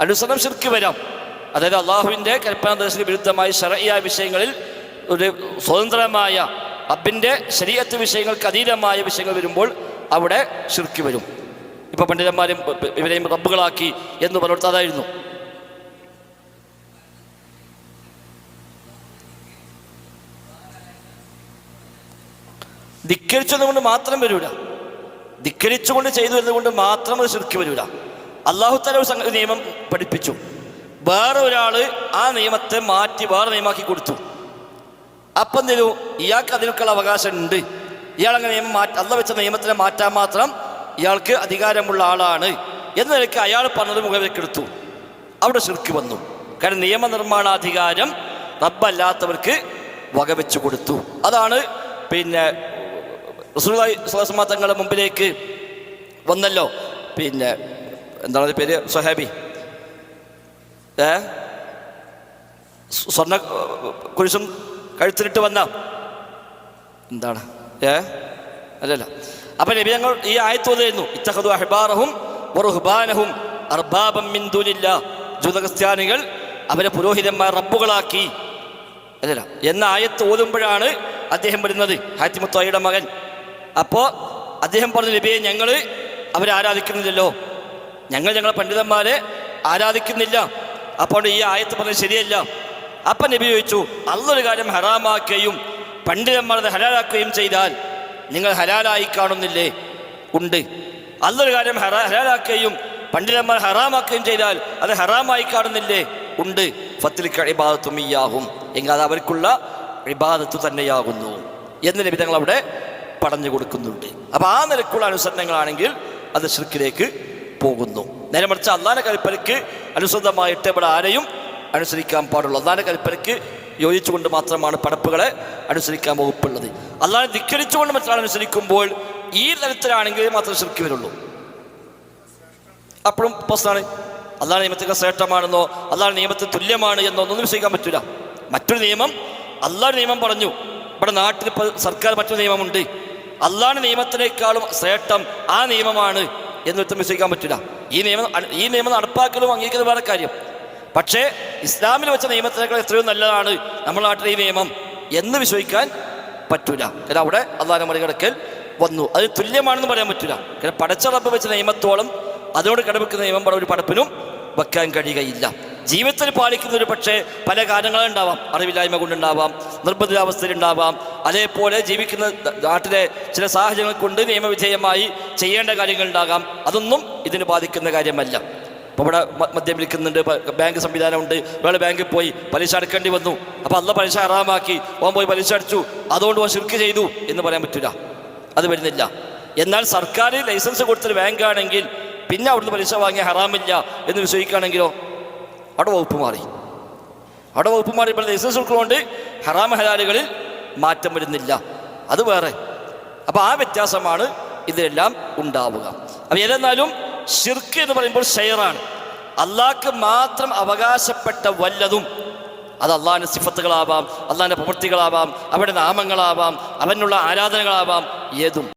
അനുസരണം ശിർക്ക് വരാം. അതായത് അള്ളാഹുവിന്റെ കൽപ്പനാദേശത്തിന് വിരുദ്ധമായ ശരയായ വിഷയങ്ങളിൽ ഒരു സ്വതന്ത്രമായ അബിന്റെ ശരീരത്ത് വിഷയങ്ങൾക്ക് അതീതമായ വിഷയങ്ങൾ വരുമ്പോൾ അവിടെ ശിർക്ക് വരും. ഇപ്പോൾ പണ്ഡിതന്മാരും ഇവരെയും റബ്ബുകളാക്കി എന്ന് പറഞ്ഞിടത്ത് അതായിരുന്നു. ധിക്കരിച്ചതുകൊണ്ട് മാത്രം വരൂല. ധിക്കരിച്ചുകൊണ്ട് ചെയ്തു എന്നതുകൊണ്ട് മാത്രം അത് ശിർക്ക് വരൂല. അള്ളാഹു തല ഒരു നിയമം പഠിപ്പിച്ചു. വേറെ ഒരാൾ ആ നിയമത്തെ മാറ്റി വേറെ നിയമാക്കി കൊടുത്തു. അപ്പം എന്തിനു ഇയാൾക്ക് അതിനൊക്കെയുള്ള അവകാശം ഉണ്ട് ഇയാൾ അങ്ങനെ നിയമം മാറ്റി അല്ല വെച്ച നിയമത്തിനെ മാറ്റാൻ മാത്രം ഇയാൾക്ക് അധികാരമുള്ള ആളാണ്. എന്ന നിലയ്ക്ക് അയാൾ പറഞ്ഞത് മുഖവിലേക്കെടുത്തു അവിടെ ശിർക്ക് വന്നു. കാരണം നിയമനിർമ്മാണാധികാരം റബ്ബല്ലാത്തവർക്ക് വകവെച്ചു കൊടുത്തു. അതാണ് പിന്നെ വസല്ലം തങ്ങളുടെ മുമ്പിലേക്ക് വന്നല്ലോ. പിന്നെ എന്താണ് പേര്? സൊഹാബി. ഏ? സ്വ- സ്വർണ കുരിശും കഴുത്തിലിട്ട് വന്ന എന്താണ്? ഏ? അല്ലല്ല. അപ്പൊ നബി ഞങ്ങൾ ഈ ആയത്ത് ഇത്തഹദു അഹ്ബാറഹും വറുഹ്ബാനഹും അർബാബം മിൻ ജൂതക്രിസ്ത്യാനികൾ ജൂത ക്രിസ്ത്യാനികൾ അവരെ പുരോഹിതന്മാർ റബ്ബുകളാക്കി. അല്ലല്ല. എന്ന ആയത്ത് ഓതുമ്പോഴാണ് അദ്ദേഹം വരുന്നത്. ഹാത്തിമുത്തോയുടെ മകൻ. അപ്പോൾ അദ്ദേഹം പറഞ്ഞ നബിയെ ഞങ്ങൾ അവരെ ആരാധിക്കുന്നില്ലല്ലോ. ഞങ്ങൾ ഞങ്ങളെ പണ്ഡിതന്മാരെ ആരാധിക്കുന്നില്ല. അപ്പോൾ ഈ ആയത്ത് പറഞ്ഞത് ശരിയല്ല. അപ്പം നബി ചോദിച്ചു അള്ളൊരു കാര്യം ഹറാമാക്കുകയും പണ്ഡിതന്മാരത് ഹലാലാക്കുകയും ചെയ്താൽ നിങ്ങൾ ഹലാലായി കാണുന്നില്ലേ? ഉണ്ട്. അള്ളൊരു കാര്യം ഹറാ ഹലാലാക്കുകയും പണ്ഡിതന്മാർ ഹറാമാക്കുകയും ചെയ്താൽ അത് ഹറാമായി കാണുന്നില്ലേ? ഉണ്ട്. ഫത്തിലിക്ക ഇബാദത്തും ഇയാഹും എങ്കിൽ അത് അവർക്കുള്ള ഇബാദത്ത് തന്നെയാകുന്നു എന്ന് നബി തങ്ങൾ അവിടെ പറഞ്ഞു കൊടുക്കുന്നുണ്ട്. അപ്പോൾ ആ നിലക്കുള്ള അനുസരണങ്ങളാണെങ്കിൽ അത് ഷിർക്കിലേക്ക് പോകുന്നു. നേരെ മറിച്ച് അള്ളാന കൽപ്പനയ്ക്ക് അനുസൃതമായിട്ട് ഇവിടെ ആരെയും അനുസരിക്കാൻ പാടുള്ളൂ. അള്ളാന കൽപ്പനയ്ക്ക് യോജിച്ചുകൊണ്ട് മാത്രമാണ് പടപ്പുകളെ അനുസരിക്കാൻ വകുപ്പുള്ളത്. അള്ളാഹെ ധിക്കരിച്ചുകൊണ്ട് മറ്റൊരാൾ അനുസരിക്കുമ്പോൾ ഈ തരത്തിലാണെങ്കിൽ മാത്രമേ ഷിർക്ക് വരുള്ളൂ. അപ്പോഴും പ്രശ്നമാണ് അള്ളാഹ് നിയമത്തിന്റെ ശ്രേഷ്ഠമാണെന്നോ അള്ളാഹ് നിയമത്തിന് തുല്യമാണ് എന്നോ ഒന്നും വിശ്വസിക്കാൻ പറ്റില്ല മറ്റൊരു നിയമം അള്ളാഹ് നിയമം പറഞ്ഞു. ഇവിടെ നാട്ടിൽ സർക്കാർ മറ്റൊരു നിയമമുണ്ട്. അള്ളാഹ് നിയമത്തിനേക്കാളും ശ്രേഷ്ഠം ആ നിയമമാണ്. എന്ന് ഒട്ടും വിശ്വസിക്കാൻ പറ്റില്ല. ഈ നിയമം ഈ നിയമം നടപ്പാക്കലും അംഗീകരിക്കുന്ന വേറെ കാര്യം. പക്ഷേ ഇസ്ലാമിൽ വെച്ച നിയമത്തിനേക്കാൾ എത്രയോ നല്ലതാണ് നമ്മുടെ നാട്ടിലെ ഈ നിയമം എന്ന് വിശ്വസിക്കാൻ പറ്റൂല. കാരണം അവിടെ അള്ളാഹിനെ മറികടക്കൽ വന്നു. അത് തുല്യമാണെന്ന് പറയാൻ പറ്റൂല. കാരണം പടച്ച റബ്ബ് വെച്ച നിയമത്തോളം അതിനോട് കിടവെക്കുന്ന നിയമം ഒരു പടപ്പിനും വെക്കാൻ കഴിയുകയില്ല. ജീവിതത്തിൽ പാലിക്കുന്ന ഒരു പക്ഷേ പല കാരണങ്ങളുണ്ടാവാം. അറിവില്ലായ്മ കൊണ്ടുണ്ടാവാം. നിർബന്ധിതാവസ്ഥയിലുണ്ടാവാം. അതേപോലെ ജീവിക്കുന്ന നാട്ടിലെ ചില സാഹചര്യങ്ങൾ കൊണ്ട് നിയമവിധേയമായി ചെയ്യേണ്ട കാര്യങ്ങളുണ്ടാകാം. അതൊന്നും ഇതിന് ബാധിക്കുന്ന കാര്യമല്ല. അപ്പോൾ ഇവിടെ മദ്യം വിൽക്കുന്നുണ്ട്. ബാങ്ക് സംവിധാനമുണ്ട്. ഇവിടെ ബാങ്കിൽ പോയി പലിശ അടക്കേണ്ടി വന്നു. അപ്പോൾ അല്ല പലിശ അറാമാക്കി ഓൻ പോയി പലിശ അടിച്ചു. അതുകൊണ്ട് ഓൻ ശിർക്ക് ചെയ്തു എന്ന് പറയാൻ പറ്റില്ല അത് വരുന്നില്ല. എന്നാൽ സർക്കാർ ലൈസൻസ് കൊടുത്തൊരു ബാങ്കാണെങ്കിൽ പിന്നെ അവിടുന്ന് പലിശ വാങ്ങിയ ഹറാമില്ല എന്ന് വിശ്വസിക്കുകയാണെങ്കിലോ? അവിടെ വകുപ്പ് മാറി. അവിടെ വകുപ്പ് മാറി ഇപ്പോൾ ലൈസൻസ് ഉൾക്കൊണ്ട് ഹറാം ഹലാലുകളിൽ മാറ്റം വരുന്നില്ല. അത് വേറെ. അപ്പോൾ ആ വ്യത്യാസമാണ് ഇതിലെല്ലാം ഉണ്ടാവുക. അപ്പം ഏതെന്നാലും ഷിർക്ക് എന്ന് പറയുമ്പോൾ ഷെയറാണ്. അള്ളാഹ്ക്ക് മാത്രം അവകാശപ്പെട്ട വല്ലതും അത് അള്ളാഹിന്റെ സിഫത്തുകളാവാം അള്ളാഹിന്റെ പ്രവൃത്തികളാവാം അവരുടെ നാമങ്ങളാവാം അവനുള്ള ആരാധനകളാവാം ഏതും.